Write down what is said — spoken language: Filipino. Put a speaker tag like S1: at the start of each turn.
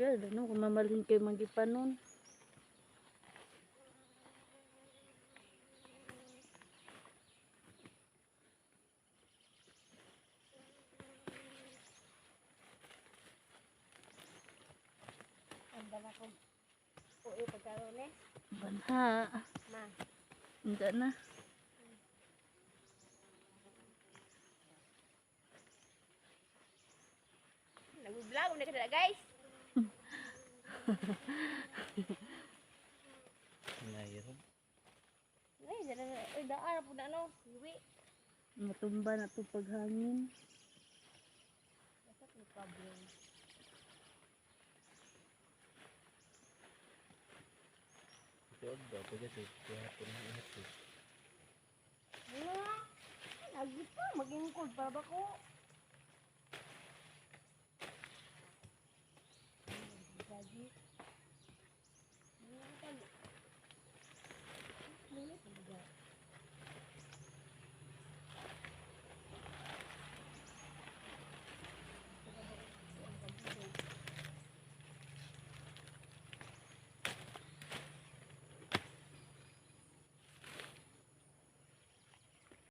S1: Kaya, ano, kung mamalhin kayo magipanon.
S2: Ang dala ko. Uwi pagkaroon eh.
S1: Banha.
S2: Ma.
S1: Hindi na.
S2: Nag-vlog na kada guys.
S3: Nayro.
S2: Ay, dala na. Ay, daan na po na, no? Uwi.
S1: Matumba na po paghangin.
S2: Dapat may problem.
S3: Ito, daw, pwede ito. Kaya po na inat ito.
S2: Wala. Lagi pa, mag-ingkod pa ba ko? Lagi. Lagi.